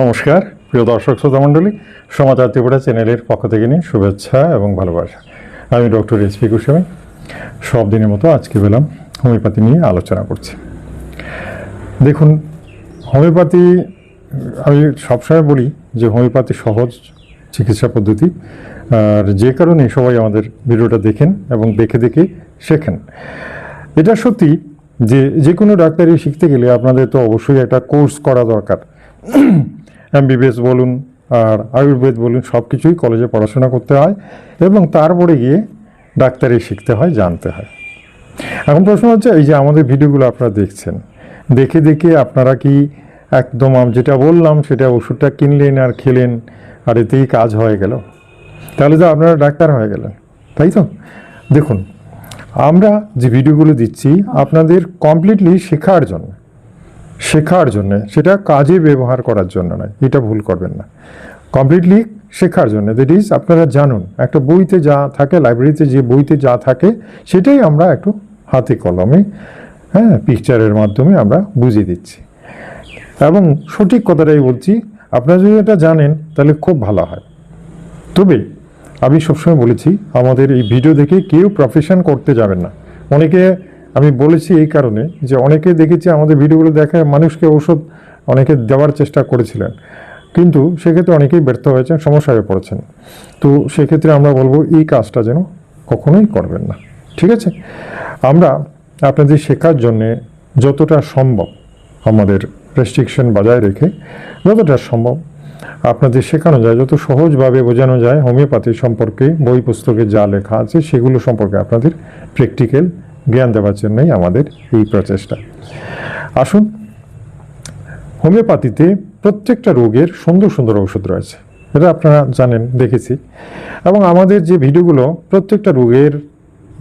নমস্কার, প্রিয় দর্শক শ্রোতা মণ্ডলী, সমাচার ত্রিপুরা চ্যানেলের পক্ষ থেকে নিয়ে শুভেচ্ছা এবং ভালোবাসা। আমি ডক্টর এস পি গোস্বামী। সব দিনের মতো আজকে পেলাম হোমিওপ্যাথি নিয়ে আলোচনা করছি। দেখুন, হোমিওপ্যাথি, আমি সবসময় বলি যে হোমিওপ্যাথি সহজ চিকিৎসা পদ্ধতি। আর যে কারণে সবাই আমাদের ভিডিওটা দেখেন এবং দেখে দেখে শেখেন। এটা সত্যি যে যে কোনো ডাক্তারি শিখতে গেলে আপনাদের তো অবশ্যই একটা কোর্স করা দরকার। এমবিবিএস বলুন আর আয়ুর্বেদ বলুন, সব কিছুই কলেজে পড়াশোনা করতে হয় এবং তারপরে গিয়ে ডাক্তারি শিখতে হয়, জানতে হয়। এখন প্রশ্ন হচ্ছে, এই যে আমাদের ভিডিওগুলো আপনারা দেখছেন, দেখে দেখে আপনারা কি একদম আমি যেটা বললাম, সেটা ওষুধটা কিনলেন আর খেলেন, আর এতেই কাজ হয়ে গেল? তাহলে তো আপনারা ডাক্তার হয়ে গেলেন, তাই তো? দেখুন, আমরা যে ভিডিওগুলো দিচ্ছি, আপনাদের কমপ্লিটলি শেখার জন্য শেখার জন্য, সেটা কাজে ব্যবহার করার জন্য নয়, এটা ভুল করবেন না। কমপ্লিটলি শেখার জন্য দ্যাট ইজ আপনারা জানুন, একটা বইতে যা থাকে লাইব্রেরিতে যে বইতে যা থাকে, সেটাই আমরা একটু হাতে কলমে হ্যাঁ পিকচারের মাধ্যমে আমরা বুঝিয়ে দিচ্ছি। এবং সঠিক কথাটাই বলছি, আপনারা যদি এটা জানেন, তাহলে খুব ভালো হয়। তবে আমি সবসময় বলেছি, আমাদের এই ভিডিও দেখে কেউ প্রফেশন করতে যাবেন না। অনেকে আমি বলেছি এই কারণে যে অনেকে দেখেছি আমাদের ভিডিওগুলো দেখায় মানুষকে ওষুধ অনেকে দেওয়ার চেষ্টা করেছিলেন। কিন্তু সেক্ষেত্রে অনেকেই ব্যর্থ হয়েছেন সমস্যা হয়ে পড়েছেন। তো সেক্ষেত্রে আমরা বলব এই কাজটা যেন কখনোই করবেন না। ঠিক আছে? আমরা আপনাদের শেখার জন্যে যতটা সম্ভব আমাদের রেস্ট্রিকশন বজায় রেখে যতটা সম্ভব আপনাদের শেখানো যায়, যত সহজভাবে বোঝানো যায় হোমিওপ্যাথি সম্পর্কে বই পুস্তকে যা লেখা আছে সেগুলো সম্পর্কে আপনাদের প্র্যাকটিক্যাল জ্ঞান দেওয়ার জন্যই আমাদের এই প্রচেষ্টা। আসুন, হোমিওপ্যাথিতে প্রত্যেকটা রোগের সুন্দর সুন্দর ওষুধ রয়েছে। এটা আপনারা জানেন, দেখেছি। এবং আমাদের যে ভিডিওগুলো, প্রত্যেকটা রোগের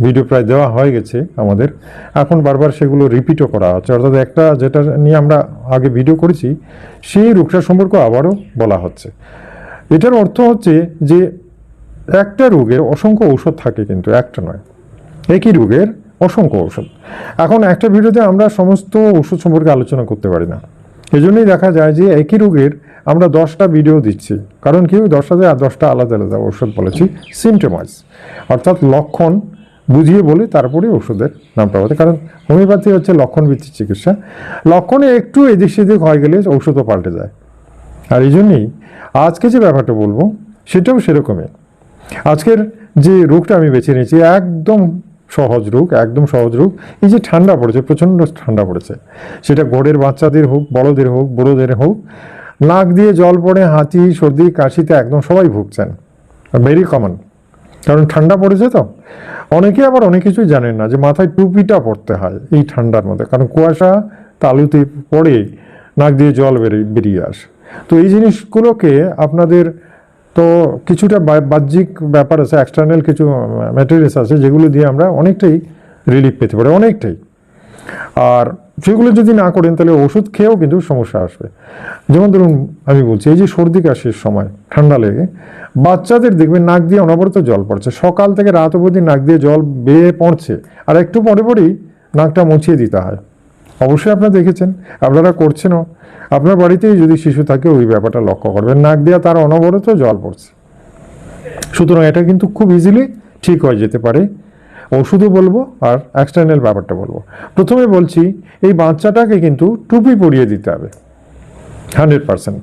ভিডিও প্রায় দেওয়া হয়ে গেছে আমাদের। এখন বারবার সেগুলো রিপিটও করা হচ্ছে। অর্থাৎ একটা যেটা নিয়ে আমরা আগে ভিডিও করেছি, সেই রোগটা সম্পর্কে আবারও বলা হচ্ছে। এটার অর্থ হচ্ছে যে, একটা রোগের অসংখ্য ঔষধ থাকে কিন্তু, একটা নয়। একই রোগের অসংখ্য ঔষধ। এখন একটা ভিডিওতে আমরা সমস্ত ওষুধ সম্পর্কে আলোচনা করতে পারি না। এজন্যই দেখা যায় যে একই রোগের আমরা দশটা ভিডিও দিচ্ছি। কারণ কি? দশটাতে আর দশটা আলাদা আলাদা ওষুধ বলেছি। সিমটমাইজ অর্থাৎ লক্ষণ বুঝিয়ে বলে, তারপরে ওষুধের নামটা বলতে কারণ হোমিওপ্যাথি হচ্ছে লক্ষণ ভিত্তিক চিকিৎসা। লক্ষণে একটু এদিক সেদিক হয়ে গেলে ওষুধও পাল্টে যায়। আর এই জন্যই আজকে যে ব্যাপারটা বলব, সেটাও সেরকমই। আজকের যে রোগটা আমি বেছে নিয়েছি, একদম সহজ রোগ, একদম সহজ রোগ। এই যে ঠান্ডা পড়েছে, প্রচণ্ড ঠান্ডা পড়েছে, সেটা ঘোড়ের বাচ্চাদের হোক, বড়দের হোক, বুড়োদের হোক, নাক দিয়ে জল পড়ে, হাঁচি, সর্দি, কাশিতে একদম সবাই ভুগছেন। ভেরি কমন কারণ ঠান্ডা পড়েছে তো। অনেকে আবার অনেক কিছুই জানেন না যে মাথায় টুপিটা পড়তে হয় এই ঠান্ডার মধ্যে। কারণ কুয়াশা তালুতে পড়ে নাক দিয়ে জল বেরিয়ে বেরিয়ে আসে। তো এই জিনিসগুলোকে আপনাদের তো কিছুটা বাহ্যিক ব্যাপার আছে এক্সটার্নাল কিছু ম্যাটেরিয়ালস আছে যেগুলো দিয়ে আমরা অনেকটাই রিলিফ পেতে পারি, অনেকটাই। আর সেগুলো যদি না করেন তাহলে ওষুধ খেয়েও কিন্তু সমস্যা আসবে। যেমন ধরুন, আমি বলছি, এই যে সর্দি কাশির সময়, ঠান্ডা লেগে, বাচ্চাদের দেখবেন নাক দিয়ে অনবরত জল পড়ছে। সকাল থেকে রাত অবধি নাক দিয়ে জল বেয়ে পড়ছে। আর একটু পরে পরেই নাকটা মুছিয়ে দিতে হয়। অবশ্যই আপনারা দেখেছেন, আপনারা করছেনও। আপনার বাড়িতেই যদি শিশু থাকে, ওই ব্যাপারটা লক্ষ্য করবেন। নাক দিয়ে তার অনবরত জল পড়ছে। সুতরাং এটা কিন্তু খুব ইজিলি ঠিক হয়ে যেতে পারে। ওষুধও বলব আর এক্সটার্নাল ব্যাপারটা বলব। প্রথমে বলছি, এই বাচ্চাটাকে কিন্তু টুপি পরিয়ে দিতে হবে। হান্ড্রেড পার্সেন্ট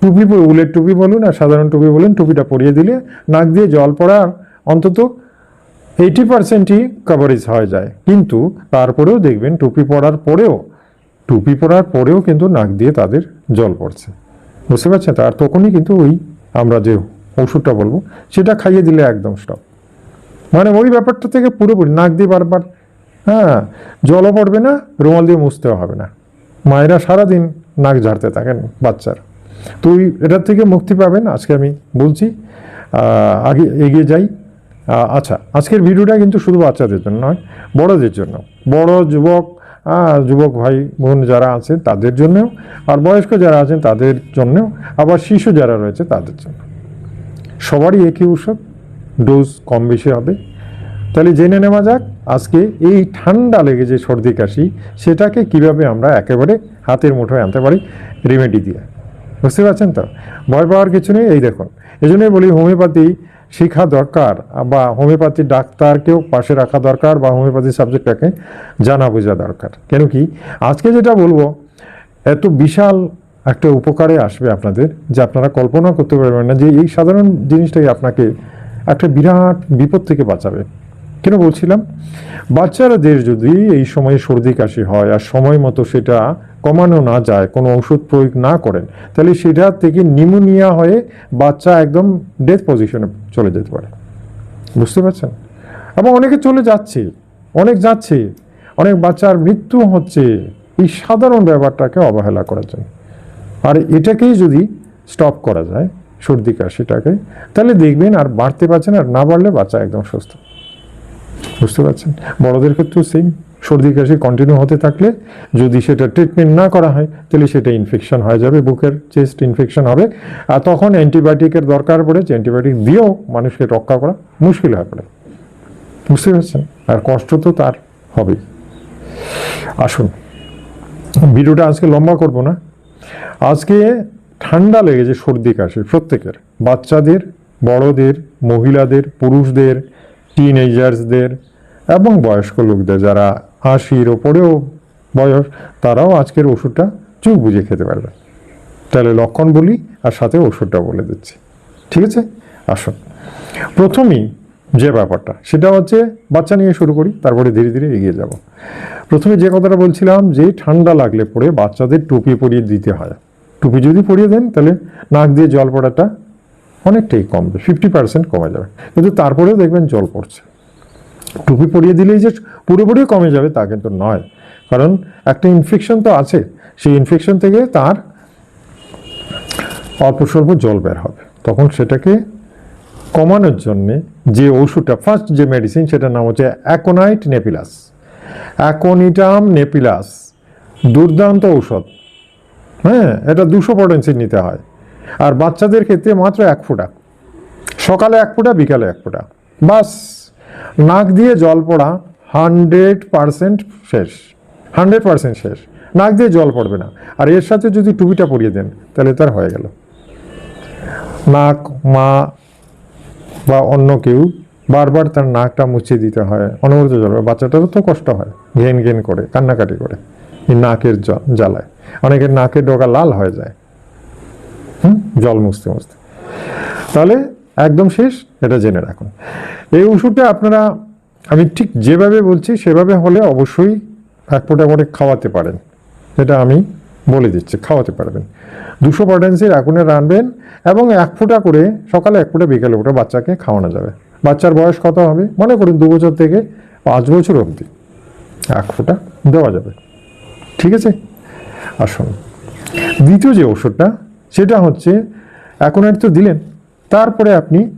টুপি উলের টুপি বলুন আর সাধারণ টুপি বলুন, টুপিটা পরিয়ে দিলে নাক দিয়ে জল পড়ার অন্তত এইটি পার্সেন্টই কভারেজ হয়ে যায়। কিন্তু তারপরেও দেখবেন টুপি পরার পরেও, টুপি পরার পরেও কিন্তু নাক দিয়ে তাদের জল পড়ছে। বুঝতে পারছেন? তো? আর তখনই কিন্তু ওই আমরা যে ওষুধটা বলব, সেটা খাইয়ে দিলে একদম স্টপ মানে ওই ব্যাপারটা থেকে পুরোপুরি নাক দিয়ে বারবার হ্যাঁ জলও পড়বে না, রুমাল দিয়ে মুছতেও হবে না। মায়েরা সারাদিন নাক ঝাড়তে থাকেন বাচ্চার। তো ওই এটার থেকে মুক্তি পাবেন। আজকে আমি বলছি আগে এগিয়ে যাই। আচ্ছা আজকের ভিডিওটা কিন্তু শুধু বাচ্চাদের জন্য নয়, বড়দের জন্য। বড় যুবক যুবক ভাই বোন যারা আছেন তাদের জন্যও, আর বয়স্ক যারা আছেন তাদের জন্যও, আবার শিশু যারা রয়েছে তাদের জন্য। সবারই একই ওষুধ ডোজ কম বেশি হবে। তাহলে জেনে নেওয়া যাক, আজকে এই ঠান্ডা লেগে যে সর্দি কাশি, সেটাকে কীভাবে আমরা একেবারে হাতের মুঠোয় আনতে পারি রেমেডি দিয়ে। বুঝতে পারছেন তো? ভয় পাওয়ার কিছু নেই, এই দেখুন। এই জন্যই বলি, হোমিওপ্যাথি শেখা দরকার বা হোমিওপ্যাথি ডাক্তারকেও পাশে রাখা দরকার বা হোমিওপ্যাথি সাবজেক্টটাকে জানা বোঝা দরকার। কেন কি? আজকে যেটা বলব, এত বিশাল একটা উপকারে আসবে আপনাদের যে আপনারা কল্পনা করতে পারবেন না যে এই সাধারণ জিনিসটাই আপনাকে একটা বিরাট বিপদ থেকে বাঁচাবে। কেন বলছিলাম? বাচ্চারাদের যদি এই সময়ে সর্দি কাশি হয় আর সময় মতো সেটা কমানো না যায়, কোনো ওষুধ প্রয়োগ না করেন, তাহলে সেটা থেকে নিউমোনিয়া হয়ে বাচ্চা একদম ডেথ পজিশনে চলে যেতে পারে। বুঝতে পারছেন? এবং অনেকে চলে যাচ্ছে, অনেক যাচ্ছে, অনেক বাচ্চার মৃত্যু হচ্ছে, এই সাধারণ ব্যাপারটাকে অবহেলা করার জন্য। আর এটাকেই যদি স্টপ করা যায়, সর্দি কাশিটাকে, তাহলে দেখবেন আর বাড়তে পারছেন আর না বাড়লে বাচ্চা একদম সুস্থ। বুঝতে পারছেন? বড়দের ক্ষেত্রেও সেম সর্দি কাশি কন্টিনিউ হতে থাকলে যদি সেটা ট্রিটমেন্ট না করা হয়, তাহলে সেটা ইনফেকশন হয়ে যাবে, বুকের চেস্ট ইনফেকশন হবে। আর তখন অ্যান্টিবায়োটিকের দরকার পড়ে যে অ্যান্টিবায়োটিক দিয়েও মানুষকে রক্ষা করা মুশকিল হয়ে পড়ে। বুঝতে পারছেন? আর কষ্ট তো তার হবেই। আসুন, ভিডিওটা আজকে লম্বা করব না। আজকে ঠান্ডা লেগেছে সর্দি কাশি প্রত্যেকের। বাচ্চাদের, বড়দের, মহিলাদের, পুরুষদের টিনেজার্সদের এবং বয়স্ক লোকদের, যারা আশির ওপরেও বয়স, তারাও আজকের ওষুধটা চোখ বুঝে খেতে পারবে। তাহলে লক্ষণ বলি, আর সাথে ওষুধটা বলে দিচ্ছি। ঠিক আছে? আসুন। প্রথমেই যে ব্যাপারটা, সেটা হচ্ছে বাচ্চা নিয়ে শুরু করি, তারপরে ধীরে ধীরে এগিয়ে যাব। প্রথমে যে কথাটা বলছিলাম যে ঠান্ডা লাগলে পরে বাচ্চাদের টুপি পরিয়ে দিতে হয়। টুপি যদি পরিয়ে দেন, তাহলে নাক দিয়ে জল পড়াটা অনেকটাই কমবে ফিফটি পার্সেন্ট কমে যাবে। কিন্তু তারপরেও দেখবেন জল পড়ছে। টুপি পরিয়ে দিলেই যে পুরোপুরি কমে যাবে তা কিন্তু নয়। কারণ একটা ইনফেকশন তো আছে, সেই ইনফেকশন থেকে তার অল্প স্বল্প জল বের হবে। তখন সেটাকে কমানোর জন্যে যে ওষুধটা ফার্স্ট যে মেডিসিন সেটার নাম হচ্ছে অ্যাকোনাইট নেপিলাস অ্যাকোনিটাম নেপিলাস দুর্দান্ত ঔষধ। হ্যাঁ এটা দুশো পটেন্সি নিতে হয়। আর বাচ্চাদের ক্ষেত্রে মাত্র এক ফোঁটা। সকালে এক ফোঁটা, বিকালে এক ফোঁটা। বাস, নাক দিয়ে জল পড়া, হান্ড্রেড পারসেন্ট শেষ। হান্ড্রেড পারসেন্ট শেষ। নাক দিয়ে জল পড়বে না। আর এর সাথে যদি টুপিটা পরিয়ে দেন, তাহলে তার হয়ে গেল। নাক, মা বা অন্য কেউ বারবার তার নাকটা মুছে দিতে হয়, অনবরত জল বাচ্চাটারও তো কষ্ট হয়, ঘেন ঘেন করে, কান্নাকাটি করে নাকের জ- জ্বালায়। অনেকের নাকের ডোকা লাল হয়ে যায়। হুম? জল মুছতে মুছতে। তাহলে একদম শেষ, এটা জেনে রাখুন। এই ওষুধটা আপনারা, আমি ঠিক যেভাবে বলছি, সেভাবে হলে অবশ্যই এক ফোঁটা করে খাওয়াতে পারেন। সেটা আমি বলে দিচ্ছি, খাওয়াতে পারবেন। দুশো পটেন্সির আগুনে রানবেন এবং এক ফোঁটা করে, সকালে এক ফোঁটা, বিকেলে ওটা বাচ্চাকে খাওয়ানো যাবে। বাচ্চার বয়স কত হবে? মনে করুন দু বছর থেকে পাঁচ বছর অবধি। এক ফোঁটা দেওয়া যাবে। ঠিক আছে? আসুন। দ্বিতীয় যে ওষুধটা সেটা হচ্ছে, এখন তো দিলেন। তারপরে আপনি,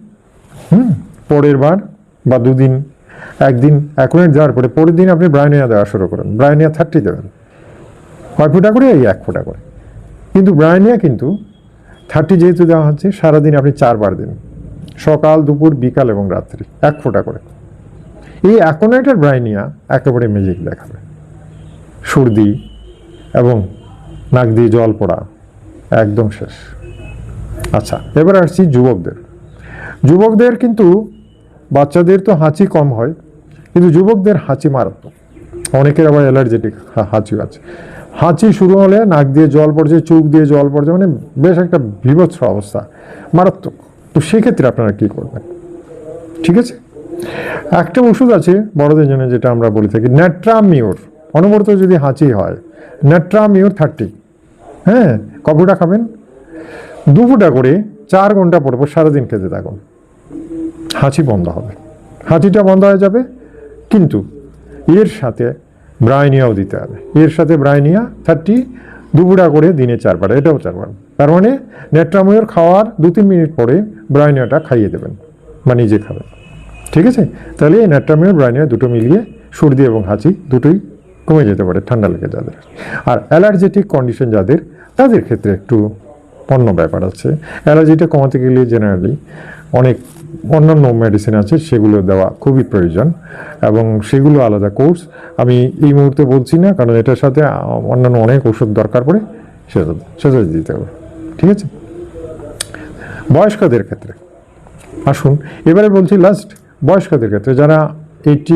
হুম, পরের বার বা দুদিন, একদিন অ্যাকোনেট দেওয়ার পরে, পরের দিন আপনি ব্রায়নিয়া দেওয়া শুরু করেন। ব্রায়নিয়া থার্টি দেবেন। কয় ফোঁটা করে এই এক ফোঁটা করে। কিন্তু ব্রায়নিয়া কিন্তু থার্টি যেহেতু দেওয়া হচ্ছে, সারাদিন আপনি চারবার দিন। সকাল, দুপুর, বিকাল এবং রাত্রি, এক ফোঁটা করে। এই অ্যাকোনাইটের ব্রাইনিয়া একেবারে ম্যাজিক দেখাবে। সর্দি এবং নাক দিয়ে জল পড়া। একদম শেষ। আচ্ছা এবার আসছি যুবকদের। যুবকদের কিন্তু বাচ্চাদের তো হাঁচি কম হয়, কিন্তু যুবকদের হাঁচি মারাত্মক। অনেকের আবার অ্যালার্জেটিক হাঁচি আছে। হাঁচি শুরু হলে নাক দিয়ে জল পড়ছে, চোখ দিয়ে জল পড়ছে মানে বেশ একটা বিভৎস অবস্থা, মারাত্মক। তো সেক্ষেত্রে আপনারা কী করবেন? ঠিক আছে? একটা ওষুধ আছে, বড়দের জন্য যেটা আমরা বলে থাকি ন্যাট্রামিওর অনবরত যদি হাঁচি হয় ন্যাট্রামিওর থার্টি। হ্যাঁ? কপুটা খাবেন? দু ফুটা করে চার ঘণ্টা পর সারাদিন খেতে থাকুন। হাঁচি বন্ধ হবে। হাঁচিটা বন্ধ হয়ে যাবে, কিন্তু এর সাথে ব্রাইনিয়াও দিতে হবে। এর সাথে ব্রাইনিয়া থার্টি দুপুরা করে দিনে চারবার, এটাও চারবার। তার মানে নেট্রাময়ের খাওয়ার দু তিন মিনিট পরে ব্রাইনিয়াটা খাইয়ে দেবেন, বা নিজে খাবেন। ঠিক আছে? তাহলে এই নেট্রামিয়ার ব্রাইনিয়া দুটো মিলিয়ে সর্দি এবং হাঁচি দুটোই কমে যেতে পারে, ঠান্ডা লেগে যাদের আর অ্যালার্জেটিক কন্ডিশন যাদের তাদের ক্ষেত্রে একটু অন্য ব্যাপার আছে। অ্যালার্জিটা কমাতে গেলে জেনারেলি অনেক অন্যান্য মেডিসিন আছে, সেগুলো দেওয়া খুবই প্রয়োজন এবং সেগুলো আলাদা কোর্স আমি এই মুহূর্তে বলছি না, কারণ এটার সাথে অন্যান্য অনেক ওষুধ দরকার পড়ে, সেটা সেটা দিতে হবে। ঠিক আছে? বয়স্কদের ক্ষেত্রে। আসুন, এবারে বলছি লাস্ট বয়স্কদের ক্ষেত্রে যারা এইটটি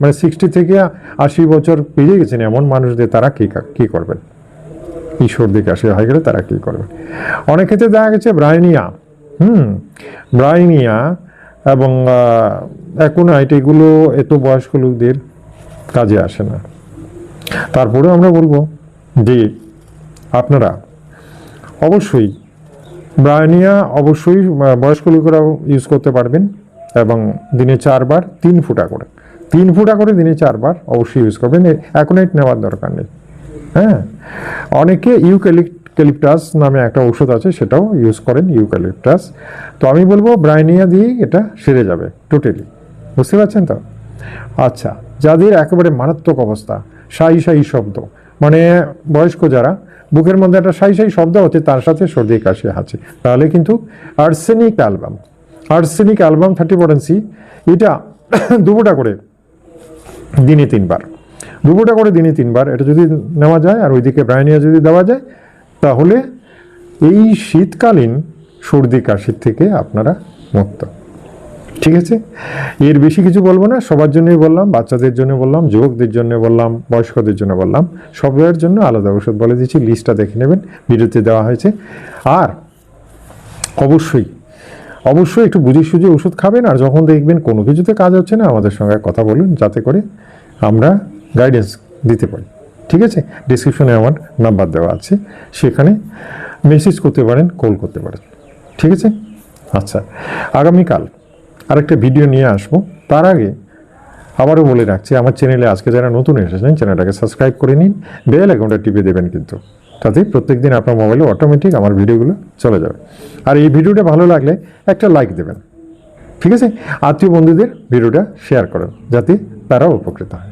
মানে সিক্সটি থেকে আশি বছর পেরিয়ে গেছেন, এমন মানুষদের তারা কী কা- কী করবেন? ঈশ্বর দিকে আসে, হয়ে গেলে তারা কী করবে? অনেক ক্ষেত্রে দেখা গেছে ব্রাইনিয়া, হুম, ব্রাইনিয়া এবং অ্যাকোনাইট এগুলো এত বয়স্ক লোকদের কাজে আসে না। তারপরেও আমরা বলব যে আপনারা অবশ্যই ব্রায়নিয়া অবশ্যই বয়স্ক লোকেরাও ইউজ করতে পারবেন এবং দিনে চারবার তিন ফুটা করে। তিন ফুটা করে দিনে চারবার অবশ্যই ইউজ করবেন। অ্যাকোনাইট নেওয়ার দরকার নেই। হ্যাঁ? অনেকে ইউক্যালিপটাস নামে একটা ওষুধ আছে, সেটাও ইউজ করেন ইউক্যালিপটাস। তো আমি বলব, ব্রাইনিয়া দিয়েই এটা সেরে যাবে টোটালি বুঝতে পারছেন তো? আচ্ছা যাদের একেবারে মারাত্মক অবস্থা, সাই সাই শব্দ মানে বয়স্ক যারা, বুকের মধ্যে একটা সাই সাই শব্দ হচ্ছে, তার সাথে সর্দি, কাশি আছে তাহলে কিন্তু arsenic album arsenic album thirty potency এটা দুবোটা করে দিনে তিনবার। দুবোটা করে দিনে তিনবার। এটা যদি নেওয়া যায় আর ওইদিকে ব্রায়নিয়া যদি দেওয়া যায়, তাহলে এই শীতকালীন সর্দি কাশির থেকে আপনারা মুক্ত। ঠিক আছে? এর বেশি কিছু বলব না। সবার জন্যই বললাম, বাচ্চাদের জন্য বললাম, যুবকদের জন্য বললাম, বয়স্কদের জন্য বললাম। সবার জন্য আলাদা ওষুধ বলে দিচ্ছি। লিস্টটা দেখে নেবেন। ভিডিওতে দেওয়া হয়েছে। আর অবশ্যই অবশ্যই একটু বুঝে সুঝে ওষুধ খাবেন। আর যখন দেখবেন কোনো কিছুতে কাজ হচ্ছে না, আমাদের সঙ্গে কথা বলুন। যাতে করে আমরা গাইডেন্স দিতে পারি। ঠিক আছে? ডিসক্রিপশনে আমার নাম্বার দেওয়া আছে। সেখানে মেসেজ করতে পারেন কল করতে পারেন। ঠিক আছে? আচ্ছা আগামীকাল আরেকটা ভিডিও নিয়ে আসব। তার আগে আবারও বলে রাখছি, আমার চ্যানেলে আজকে যারা নতুন এসেছেন চ্যানেলটাকে সাবস্ক্রাইব করে নিন। বেল অ্যাকাউন্টটা টিপে দেবেন কিন্তু। তাতে প্রত্যেক দিন আপনার মোবাইলে অটোমেটিক আমার ভিডিওগুলো চলে যাবে। আর এই ভিডিওটা ভালো লাগলে একটা লাইক দেবেন। ঠিক আছে? আত্মীয় বন্ধুদের ভিডিওটা শেয়ার করেন, যাতে তারাও উপকৃত হয়।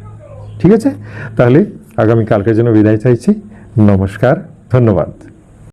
ঠিক আছে? তাহলে আগামী কালকের জন্য বিদায় চাইছি। নমস্কার ধন্যবাদ।